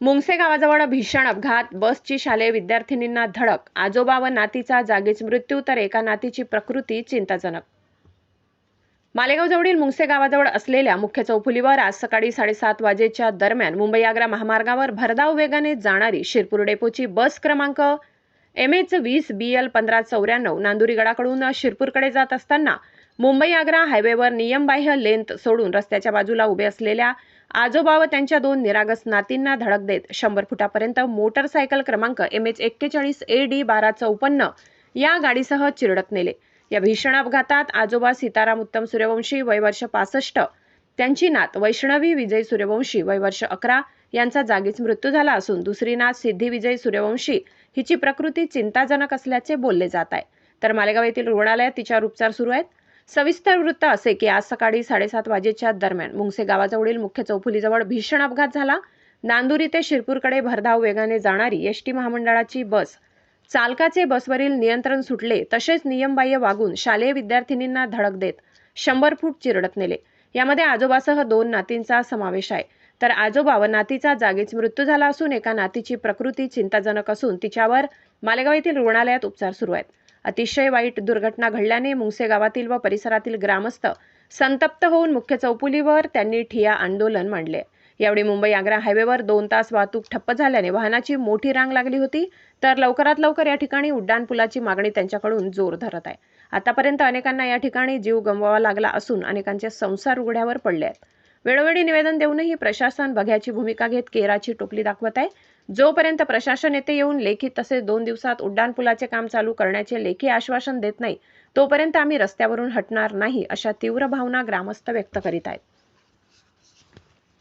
मुंगसे गावाजवळ भीषण अपघात. बसची शालेय विद्यार्थिनींना धडक. आजोबा व नातीचा जागीच मृत्यू तर एका नातीची प्रकृती चिंताजनक. मालेगावजवळील मुंगसे गावाजवळ असलेल्या मुख्य चौफुलीवर आज सकाळी साडेसात वाजेच्या दरम्यान मुंबई आग्रा महामार्गावर भरधाव वेगाने जाणारी शिरपूर डेपोची बस क्रमांक एम एच वीस बी एल पंधरा चौऱ्याण्णव नांदुरी गडाकडून शिरपूरकडे जात असताना मुंबई आग्रा हायवेवर नियमबाह्य लेंथ सोडून रस्त्याच्या बाजूला उभे असलेल्या आजोबा व त्यांच्या दोन निरागस नातींना धडक देत शंभर फुटापर्यंत मोटरसायकल क्रमांक एम एच एक्केचाळीस ए डी बारा चौपन्न या गाडीसह चिरडत नेले. या भीषण अपघातात आजोबा सीताराम उत्तम सूर्यवंशी वयवर्ष पासष्ट त्यांची नात वैष्णवी विजय सूर्यवंशी वयवर्ष अकरा यांचा जागीच मृत्यू झाला असून दुसरी नात सिद्धी विजय सूर्यवंशी हिची प्रकृती चिंताजनक असल्याचे बोलले जात आहे. तर मालेगाव येथील रुग्णालयात तिच्यावर उपचार सुरू आहेत. सविस्तर वृत्त असे की आज सकाळी साडेसात वाजेच्या दरम्यान मुंगसे गावाजवळील मुख्य चौफुलीजवळ भीषण अपघात झाला. नांदुरी ते शिरपूरकडे भरधाव वेगाने जाणारी एस टी महामंडळाची बस चालकाचे बसवरील नियंत्रण सुटले तसेच नियमबाह्य वागून शालेय विद्यार्थिनींना धडक देत शंभर फूट चिरडत नेले. यामध्ये आजोबासह दोन नातींचा समावेश आहे. तर आजोबा व नातीचा जागीच मृत्यू झाला असून एका नातीची प्रकृती चिंताजनक असून तिच्यावर मालेगाव येथील रुग्णालयात उपचार सुरू आहेत. अतिशय वाईट दुर्घटना घडल्याने मुंगसे गावातील व परिसरातील ग्रामस्थ संतप्त होऊन मुख्य चौपुलीवर त्यांनी ठिया आंदोलन मांडले. यावेळी मुंबई आग्रा हायवेवर दोन तास वाहतूक ठप्प झाल्याने वाहनाची मोठी रांग लागली होती. तर लवकरात लवकर या ठिकाणी उड्डाणपुलाची मागणी त्यांच्याकडून जोर धरत आहे. आतापर्यंत अनेकांना या ठिकाणी जीव गमवावा लागला असून अनेकांचे संसार उघड्यावर पडले आहेत. वेळोवेळी निवेदन देऊनही प्रशासन बघ्याची भूमिका घेत केराची टोपली दाखवत आहे. जोपर्यंत प्रशासन येथे येऊन लेखी तसेच दोन दिवसात उड्डाणपुलाचे काम चालू करण्याचे लेखी आश्वासन देत नाही तोपर्यंत आम्ही रस्त्यावरून हटणार नाही अशा तीव्र भावना ग्रामस्थ व्यक्त करीत आहेत.